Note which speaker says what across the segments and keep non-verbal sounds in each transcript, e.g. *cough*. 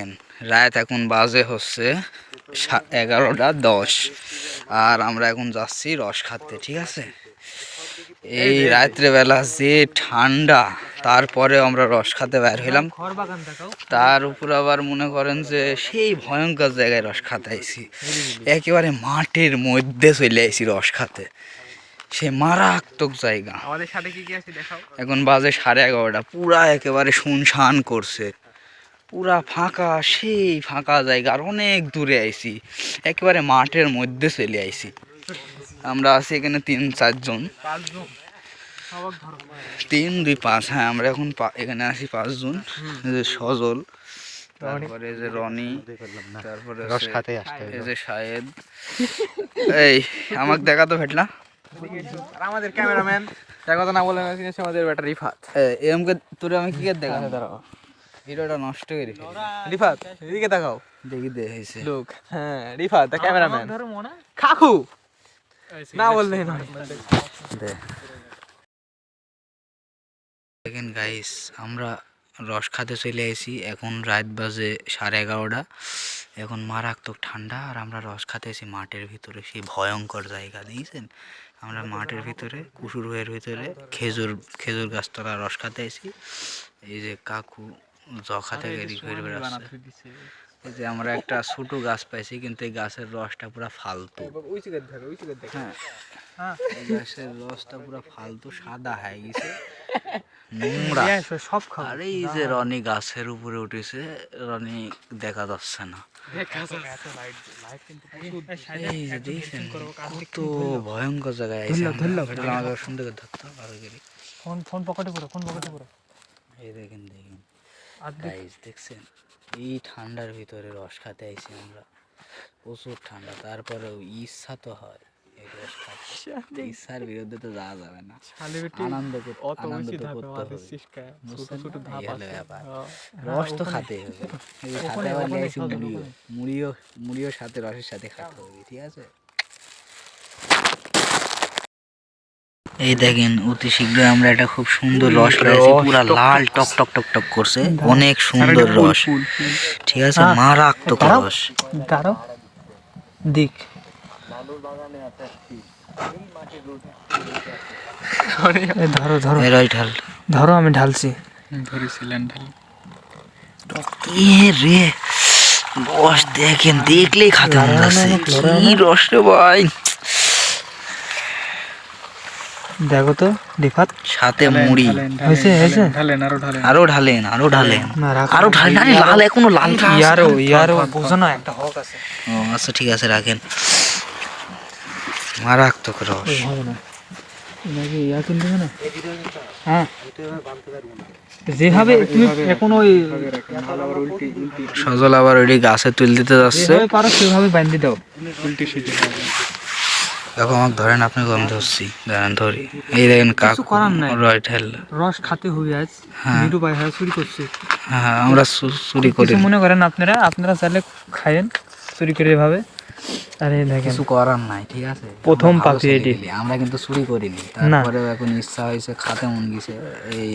Speaker 1: দেখেন রাত এখন বাজে হচ্ছে এগারোটা দশ। আর আমরা এখন যাচ্ছি রস খাতে ঠিক আছে? এই রাত্রেবেলা যে ঠান্ডা তারপরে আমরা রস খাতে বের হইলাম। তার উপর আবার মনে করেন যে সেই ভয়ঙ্কর জায়গায় রস খাতে আইছি। একেবারে মাঠের মধ্যে চলে আইছি রস খাতে। সে মারাত্মক জায়গা।
Speaker 2: আমাদের সাথে কি কি আছে দেখাও।
Speaker 1: এখন বাজে সাড়ে এগারোটা পুরা একেবারে শুনশান করছে। পুরা ফাঁকা সেই ফাঁকা জায়গা আর অনেক দূরে আইছি। একেবারে মাঠের মধ্যে চলে আইছি। আমরা আছি এখানে তিন চারজন। তিন দুই পাঁচ হ্যাঁ আমরা এখন পা- এখানে আছি পাঁচজন। যে সজল তারপরে যে রনি তারপরে এই যে শাহেদ। এই আমাকে দেখা তো ভেটলা।
Speaker 2: আমাদের ক্যামেরাম্যান কথা না বলে আমাদের ব্যাটারি রিফাত
Speaker 1: এমকে তোরে আমি কি দেখা
Speaker 2: দাঁড়াও।
Speaker 1: ভিডিওটা নষ্ট করে
Speaker 2: রিফাত এদিকে দেখাও।
Speaker 1: দেখি দে হয়েছে
Speaker 2: লোক হ্যাঁ রিফাত দ্য ক্যামেরাম্যান। খাকু না বললে না
Speaker 1: দে। দেখেন গাইস আমরা রস খাতে চলে এসেছি এখন রাত বাজে সাড়ে এগারোটা। এখন মারাত্মক ঠান্ডা আর আমরা রস খাতে এসেছি মাঠের ভিতরে। সেই ভয়ঙ্কর জায়গা দেখেছেন? আমরা মাঠের ভিতরে কুসুর হয়ের ভিতরে খেজুর খেজুর গাছতলা রস খাতে এসেছি এই যে কাকু জখা থেকে এই যে আমরা একটা ছোট গাছ পাইছি কিন্তু এই গাছের রসটা পুরো ফালতু।
Speaker 2: ওই চিকেন দেখো ওই চিকেন দেখো।
Speaker 1: হ্যাঁ।
Speaker 2: হ্যাঁ।
Speaker 1: এই গাছের রসটা পুরো ফালতু সাদা হয়ে গেছে। *laughs* নোংরা।
Speaker 2: সব খাও।
Speaker 1: এই যে রনি গাছের উপরে উঠেছে রনি দেখা যাচ্ছে না। কত ভয়ঙ্কর জায়গায় সুন্দর করে ধরতে হবে ভালো করে
Speaker 2: ফোন ফোন পকেটে পুরো ফোন পকেটে পুরো
Speaker 1: এই দেখেন দেখেন। গাইস দেখছেন? এই ঠান্ডার ভিতরে রস খাতে আইছি আমরা। প্রচুর ঠান্ডা তারপরে ইচ্ছা তো হয় রস ইচ্ছার বিরুদ্ধে তো যাওয়া যাবে না। আনন্দ করতে
Speaker 2: আছে।
Speaker 1: ব্যাপার।
Speaker 2: হ্যাঁ।
Speaker 1: রস তো খাতে হবে। মুড়িও। মুড়িও মুড়িও সাথে রসের সাথে খাতে হবে ঠিক আছে? এই দেখেন অতি শীঘ্রই আমরা একটা খুব সুন্দর রস পেয়েছি পুরা লাল টক টক টক টক করছে। অনেক সুন্দর রস। ঠিক আছে। মারাত্মক রস।
Speaker 2: দাঁড়াও। দিক। ধরো ধরো।
Speaker 1: ঢাল।
Speaker 2: ধরো আমি ঢালছি।
Speaker 1: রে? রস দেখেন দেখলেই খাতে মন যাচ্ছে কি রস রে ভাই?
Speaker 2: দেখো তো রিফাত
Speaker 1: সাথে মুড়ি।
Speaker 2: হয়েছে হয়েছে?
Speaker 1: আরও ঢালেন। আরও ঢালেন
Speaker 2: না রাখো।
Speaker 1: আরও ঢালেন আরে লাল এখনও লাল।
Speaker 2: বোঝো না একটা হক আছে।
Speaker 1: ও আচ্ছা ঠিক আছে রাখেন। মারাত্মক রস।
Speaker 2: হবে না। নাকি ইয়া কিনতে না? হ্যাঁ। যেভাবে তুমি এখন ওই
Speaker 1: সজল আবার ওই গাছে তুল দিতে যাচ্ছে।
Speaker 2: পারো সেভাবে দাও।
Speaker 1: আমাকে ধরেন আপনি কম ধরছি ধরেন ধরি। এই দেখেন কাকু। রয়
Speaker 2: রস খাতে হবে আজ
Speaker 1: হ্যাঁ।
Speaker 2: ভাই হ্যাঁ চুরি করছে।
Speaker 1: হ্যাঁ আমরা চুরি করি।
Speaker 2: মনে করেন আপনারা আপনারা চাইলে খায়েন চুরি করে এভাবে। আরে দেখেন।
Speaker 1: কিছু করার নাই ঠিক আছে?
Speaker 2: প্রথম পাপি এটি।
Speaker 1: আমরা কিন্তু চুরি করিনি।
Speaker 2: না।
Speaker 1: তারপরে এখন ইচ্ছা হয়েছে খাতে মন গেছে এই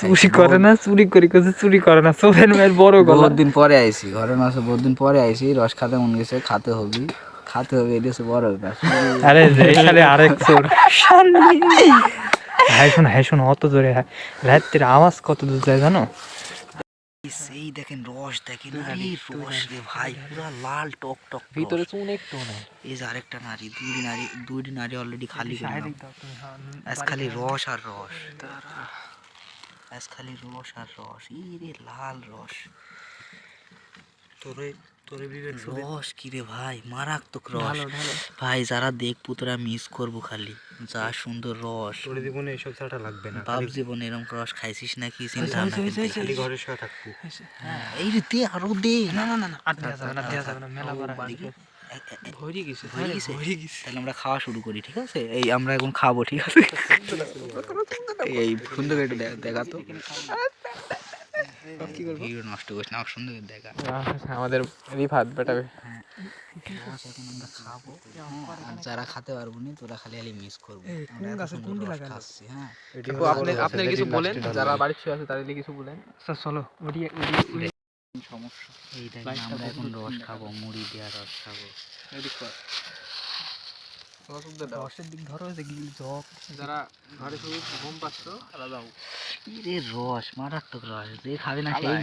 Speaker 2: চুরি করে না চুরি করি করছে চুরি করে না ভাইয়ের বড় গলা।
Speaker 1: দিন পরে আইছি ঘরের মাসে বহুত দিন পরে আইছি রস খাতে মন গেছে খাতে হবি। খাতে হবে এটা হচ্ছে বড় ব্যাপার
Speaker 2: আরে এখানে আরেক চোর। হাই শোনো শোনো অত জোরে রাত্রির আওয়াজ কত দূর যায় জানো?
Speaker 1: সেই দেখেন রস দেখেন আরে রস রে ভাই পুরা লাল টক টক
Speaker 2: ভিতরে। চুন একটু নাই
Speaker 1: এই যে আরেকটা নারী দুইটি নারী দুইটি নারী অলরেডি খালি আজ খালি রস আর রস। আজ খালি রস আর রস। ই রে লাল রস।
Speaker 2: তোরে
Speaker 1: রস কি রে ভাই? মারাত্মক রস। ভাই যারা দেখব তোরা মিস করব খালি। যা সুন্দর রস।
Speaker 3: তোর জীবনে এইসব ছাড়া লাগবে না।
Speaker 1: বাপ জীবনে এরকম রস খাইছিস নাকি? চিন্তা করে দেখিস।
Speaker 3: খালি ঘরে শুয়ে থাকব।
Speaker 1: এই রে দে আরও দে।
Speaker 2: না না না না আর দেয়া যাবে না দেয়া যাবে না মেলা বাড়া ভরি গেছে
Speaker 1: হয়ে গেছে? তাহলে আমরা খাওয়া শুরু করি ঠিক আছে? এই আমরা এখন খাব ঠিক আছে? *laughs* এই সুন্দর করে একটু দেখা তো। ভিডিও নষ্ট করিস না সুন্দর দেখা।
Speaker 2: আমাদের রিফাত বেটা
Speaker 1: রস আমরা খাব হ্যাঁ, আর যারা খেতে পারব না তোরা খালি খালি মিস করব। সুন্দর রস হ্যাঁ।
Speaker 2: আপনি আপনার কিছু বলেন? যারা বাড়ির শুয়ে আছে তাদের কিছু বলেন? স্যার চলো ওডি সমস্যা।
Speaker 1: এই দেখেন আমরা এখন রস খাব মুড়ি দেওয়া রস খাব।
Speaker 2: এদিক কর রসের দিক ধরো জব যারা ঘরে শুধু ঘুম পাচ্ছ তারা যাও
Speaker 1: রে রস মারাত্মক রস। যে খাবে না সেই